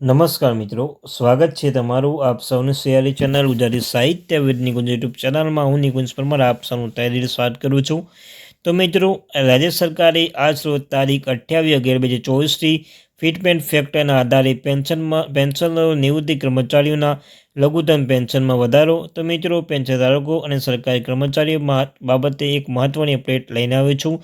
નમસ્કાર મિત્રો, સ્વાગત છે તમારું આપ સૌની સિયારી ચેનલ ઉજારી સાહિત્ય વિદ નિકુંજ યુટ્યુબ ચેનલમાં. હું નિકુંજ પરમાર, આપ સૌનું તહેદીલ સ્વાગત કરું છું. તો મિત્રો, રાજ્ય સરકારે આજ રોજ તારીખ અઠ્યાવીસ અગિયાર બે હજાર ચોવીસથી ફિટમેન્ટ ફેક્ટરના આધારે પેન્શનમાં પેન્શનરો, નિવૃત્તિ કર્મચારીઓના લઘુત્તમ પેન્શનમાં વધારો, તો મિત્રો પેન્શન ધારકો અને સરકારી કર્મચારીઓ બાબતે એક મહત્ત્વની અપડેટ લઈને આવ્યો છું.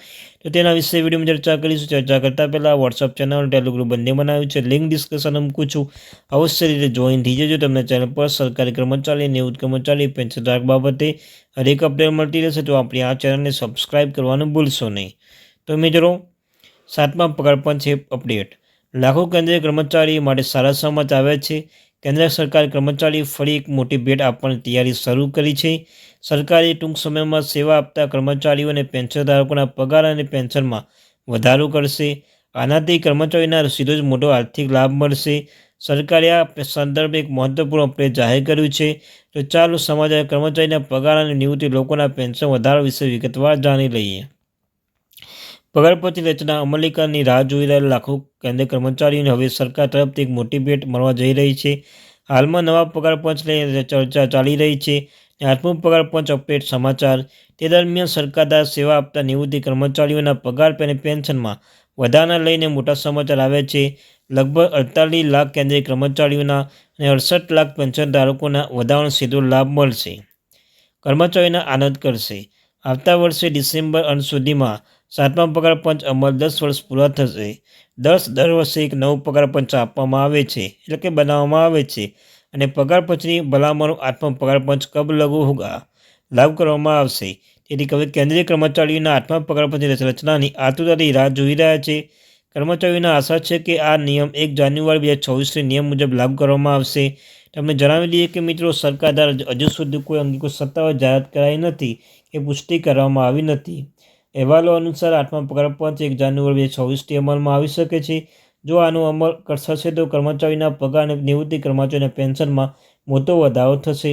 તો તેના વિશે વિડીયોમાં ચર્ચા કરીશું. ચર્ચા કરતાં પહેલાં વોટ્સઅપ ચેનલ ટેલિગ્રુપ બંને બનાવ્યું છે. લિંક ડિસ્કશન મૂકું છું. અવશ્ય રીતે જોઈન થઈ જજો. તમને ચેનલ પર સરકારી કર્મચારી નિવૃત્ત કર્મચારી પેન્શનધારક બાબતે હરેક અપડેટ મળતી રહેશે. તો આપણે આ ચેનલને સબસ્ક્રાઈબ કરવાનું ભૂલશો નહીં. તો મિત્રો, સાતમા પગાર પંચ અપડેટ લાખો કેન્દ્રીય કર્મચારી માટે સારા સમાચાર આવ્યા છે. કેન્દ્ર સરકાર કર્મચારી ફરી એક મોટી ભેટ આપવાની તૈયારી શરૂ કરી છે. સરકારે ટૂંક સમયમાં સેવા આપતા કર્મચારીઓ અને પેન્શનધારકોના પગાર અને પેન્શનમાં વધારો કરશે. આનાથી કર્મચારીના સીધો જ મોટો આર્થિક લાભ મળશે. સરકારે આ સંદર્ભે એક મહત્વપૂર્ણ અપડેટ જાહેર કર્યું છે. તો ચાલો સમાચાર કર્મચારીના પગાર અને નિવૃત્તિ લોકોના પેન્શન વધારા વિશે વિગતવાર જાણી લઈએ. પગારપતિ રચના અમલીકરણની રાહ જોઈ રહેલા લાખો કેન્દ્રીય કર્મચારીઓને હવે સરકાર તરફથી એક મોટી ભેટ મળવા જઈ રહી છે. હાલમાં નવા પગારપંચ લઈને ચર્ચા ચાલી રહી છે આઠમું પગારપંચ અપડેટ સમાચાર તે દરમિયાન સરકાર દ્વારા સેવા આપતા નિવૃત્તિ કર્મચારીઓના પગાર અને પેન્શનમાં વધારા લઈને મોટા સમાચાર આવ્યા છે. લગભગ અડતાલીસ લાખ કેન્દ્રીય કર્મચારીઓના અને અડસઠ લાખ પેન્શન ધારકોના વધારાનો સીધો લાભ મળશે. કર્મચારીઓના આનંદ કરશે. આવતા વર્ષે ડિસેમ્બર અંત સુધીમાં સાતમા પગાર પંચ અમલ દસ વર્ષ પૂરા થશે. દસ દર વર્ષે એક નવું પગાર પંચ આપવામાં આવે છે, એટલે કે બનાવવામાં આવે છે. અને પગાર પંચની ભલામણો આઠમા પગાર પંચ કબ લઘુ હોગા? લાગુ કરવામાં આવશે. તેથી હવે કેન્દ્રીય કર્મચારીઓના આઠમા પગાર પંચની રચનાની આતુરતાથી રાહ જોઈ રહ્યા છે. કર્મચારીઓના આશા છે કે આ નિયમ એક જાન્યુઆરી બે હજાર ચોવીસની નિયમ મુજબ લાગુ કરવામાં આવશે. તમને જણાવી દઈએ કે મિત્રો, સરકાર દ્વારા હજુ સુધી કોઈ અંગે કોઈ સત્તાવાર જાહેરાત કરાઈ નથી કે પુષ્ટિ કરવામાં આવી નથી. અહેવાલો અનુસાર આઠમા પગાર પંચ એક જાન્યુઆરી બે છવ્વીસથી અમલમાં આવી શકે છે. જો આનો અમલ કરશે તો કર્મચારીના પગાર અને નિવૃત્તિ કર્મચારીના પેન્શનમાં મોટો વધારો થશે.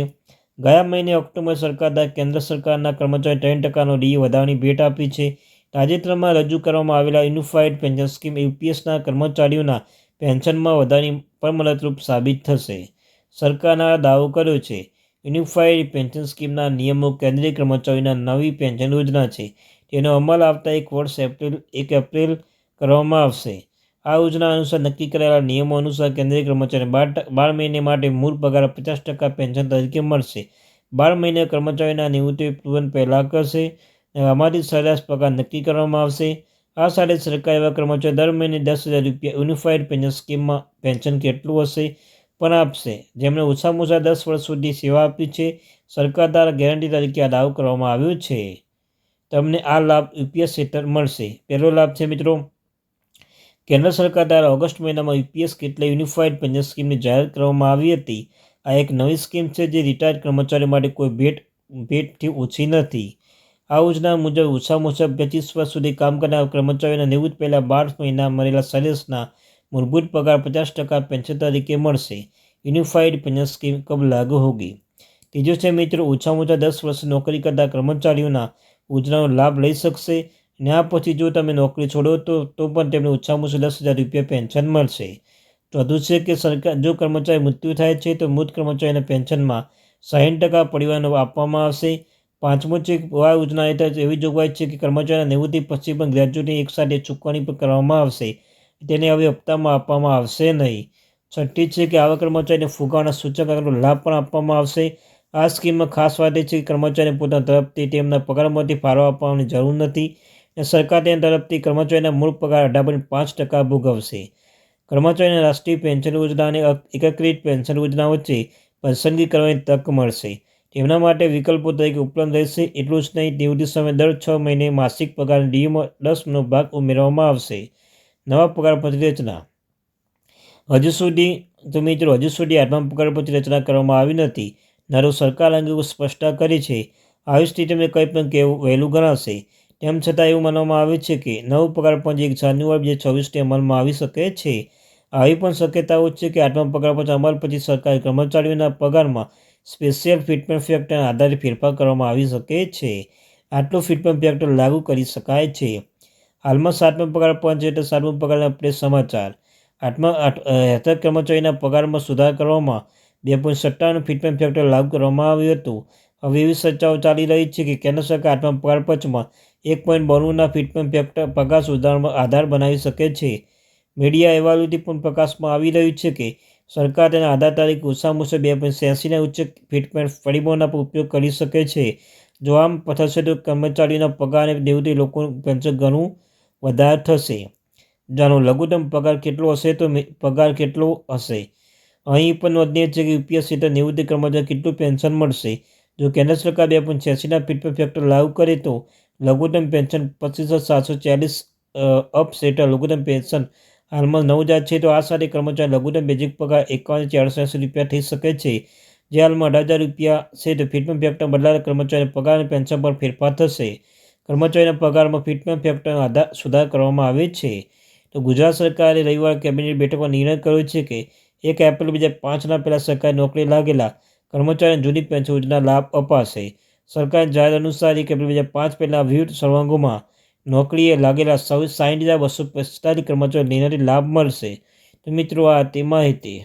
ગયા મહિને ઓક્ટોબર સરકાર દ્વારા કેન્દ્ર સરકારના કર્મચારી ત્રણ ટકાનો ડી વધારવાની ભેટ આપી છે. તાજેતરમાં રજૂ કરવામાં આવેલા યુનિફાઇડ પેન્શન સ્કીમ યુપીએસના કર્મચારીઓના પેન્શનમાં વધારી પણ મદદરૂપ સાબિત થશે. સરકારના દાવો કર્યો છે. યુનિફાઇડ પેન્શન સ્કીમના નિયમો કેન્દ્રીય કર્મચારીના નવી પેન્શન યોજના છે. તેનો અમલ આવતા એક વર્ષ એપ્રિલ, એક એપ્રિલ કરવામાં આવશે. આ યોજના અનુસાર નક્કી કરેલા નિયમો અનુસાર કેન્દ્રીય કર્મચારી બાર બાર મહિને માટે મૂળ પગાર પચાસ ટકા પેન્શન તરીકે મળશે. બાર મહિને કર્મચારીના નિવૃત્તિ પૂર્વન પહેલાં કરશે આમાંથી સરેરાશ પગાર નક્કી કરવામાં આવશે. આ સાથે સરકાર એવા કર્મચારી દર મહિને દસ હજાર રૂપિયા યુનિફાઈડ પેન્શન સ્કીમમાં પેન્શન કેટલું હશે પણ આપશે. જેમણે ઓછામાં ઓછા દસ વર્ષ સુધી સેવા આપી છે. સરકાર દ્વારા ગેરંટી તરીકે આ દાવો કરવામાં આવ્યો છે. તમને આ લાભ યુપીએસ હેઠળ મળશે. પહેલો લાભ છે મિત્રો, કેન્દ્ર સરકાર દ્વારા ઓગસ્ટ મહિનામાં યુપીએસ કેટલે યુનિફાઈડ પેન્શન સ્કીમની જાહેર કરવામાં આવી હતી? આ એક નવી સ્કીમ છે જે રિટાયર્ડ કર્મચારીઓ માટે કોઈ ભેટ, ભેટથી ઓછી નથી. આ યોજના મુજબ ઓછામાં ઓછા પચીસ વર્ષ સુધી કામ કરનાર કર્મચારીઓના નિવૃત્ત પહેલાં બાર મહિના મળેલા સરેશના મૂળભૂત પગાર પચાસ ટકા પેન્શન તરીકે મળશે. યુનિફાઈડ પેન્શન સ્કીમ કબ લાગુ હોગી? ત્રીજો છે મિત્રો ઓછામાં ઓછા દસ વર્ષ નોકરી કરતા કર્મચારીઓના યોજનાનો લાભ લઈ શકશે ત્યાં પછી જો તમે નોકરી છોડો તો તો પણ તેમને ઓછામાં ઓછું દસ હજાર રૂપિયા પેન્શન મળશે. ચોથું છે કે સરકાર જો કર્મચારી મૃત્યુ થાય છે તો મૃત કર્મચારીના પેન્શનમાં સાહીઠ ટકા પરિવારનો આપવામાં આવશે. પાંચમું છે આ યોજના હેઠળ એવી જોગવાઈ છે કે કર્મચારીના નિવૃત્તિ પછી પણ ગ્રેજ્યુટી એકસાથે ચૂકવણી પણ કરવામાં આવશે. તેને હવે હપ્તામાં આપવામાં આવશે નહીં. છઠ્ઠી છે કે આવા કર્મચારીને ફુગાવાના સૂચક લાભ પણ આપવામાં આવશે. આ સ્કીમમાં ખાસ વાત એ છે કે કર્મચારીને પોતાના તરફથી તેમના પગારમાંથી ફાળો આપવાની જરૂર નથી અને સરકાર તેના તરફથી કર્મચારીના મૂળ પગાર અઢાર પોઈન્ટ પાંચ ટકા ભોગવશે. કર્મચારીને રાષ્ટ્રીય પેન્શન યોજના અને એકત્રિત પેન્શન યોજના વચ્ચે પસંદગી કરવાની તક મળશે. તેમના માટે વિકલ્પો તરીકે ઉપલબ્ધ રહેશે એટલું જ નહીં નિવૃત્તિ સમયે દર છ મહિને માસિક પગાર ડીમાં દસનો ભાગ ઉમેરવામાં આવશે. નવા પગાર પંચની રચના. હજુ સુધી, તો મિત્રો, હજુ સુધી આઠમા પગાર પંચની રચના કરવામાં આવી નથી. નારો સરકાર અંગે સ્પષ્ટતા કરી છે? આવી સ્થિતિમાં કંઈ પણ કહેવું વહેલું ગણાશે. તેમ છતાં એવું માનવામાં આવે છે કે નવો પગાર પંચ એક જાન્યુઆરી બે છવ્વીસથી અમલમાં આવી શકે છે. આવી પણ શક્યતાઓ છે કે આઠમા પગાર પંચ અમલ પછી સરકારી કર્મચારીઓના પગારમાં સ્પેશિયલ ફિટમેન્ટ ફેક્ટરના આધારે ફેરફાર કરવામાં આવી શકે છે. આટલું ફિટમેન્ટ ફેક્ટર લાગુ કરી શકાય છે. હાલમાં સાતમા પગાર પંચ એટલે સાતમા પગારના પ્રેસ સમાચાર. આઠમા, આઠ હેતર કર્મચારીના પગારમાં સુધાર કરવામાં બે પોઈન્ટ સત્તાણું ફિટમેન્ટ ફેક્ટર લાગુ કરવામાં આવ્યું હતું. હવે એવી ચર્ચાઓ ચાલી રહી છે કે કેન્દ્ર સરકાર આઠમા પગાર પંચમાં એક પોઈન્ટ બોનુંના ફિટમેન્ટ ફેક્ટર પગાર સુધારવામાં આધાર બનાવી શકે છે. મીડિયા અહેવાલોથી પણ પ્રકાશમાં આવી રહ્યું છે કે સરકાર તેના આધાર તારીખ ઓછામાં ઓછા બે પોઈન્ટ એંસીના ઉચ્ચ ફિટમેન્ટ પરિબળોના પર ઉપયોગ કરી શકે છે. જો આમ થશે તો કર્મચારીઓના પગાર અને દેવતી લોકોનું પેન્શન ઘણું વધારે થશે. જાણો, લઘુત્તમ પગાર કેટલો હશે તો પગાર કેટલો હશે? અહીં પણ નોંધનીય છે કે યુપીએસ હેઠળ નિવૃત્તિ કર્મચારી કેટલું પેન્શન મળશે? જો કેન્દ્ર સરકાર બે પોઈન્ટ છ્યાસીના ફીટમેન્ટ ફેક્ટર લાગુ કરે તો લઘુત્તમ પેન્શન પચીસ સાતસો ચાલીસ અપ્સ હેઠળ લઘુત્તમ પેન્શન હાલમાં નવ હજાર છે તો આ સાથે કર્મચારી લઘુત્તમ બેઝિક પગાર એકાવન ચારસો એંસી રૂપિયા થઈ શકે છે. જે હાલમાં અઢાર હજાર રૂપિયા છે તો ફિટમેન્ટ ફેક્ટર બદલાતા કર્મચારીના પગાર અને પેન્શન પર ફેરફાર થશે. કર્મચારીના પગારમાં ફિટમેન્ટ ફેક્ટરનો આધાર સુધાર કરવામાં આવે છે. તો ગુજરાત સરકારે રવિવાર કેબિનેટ બેઠકમાં નિર્ણય કર્યો છે કે એક એપ્રિલ બે હજાર પાંચના પહેલાં સરકારી નોકરી લાગેલા કર્મચારીને જૂની પેન્શન યોજના લાભ અપાશે. સરકારની જાહેર અનુસાર એક એપ્રિલ બે હજાર પાંચ પહેલાં વિવિધ સર્વાંગોમાં નોકરીએ લાગેલા સૌ સાઠ હજાર બસો પિસ્તાલીસ કર્મચારીઓ લેનારી લાભ મળશે. તો મિત્રો, આ તે માહિતી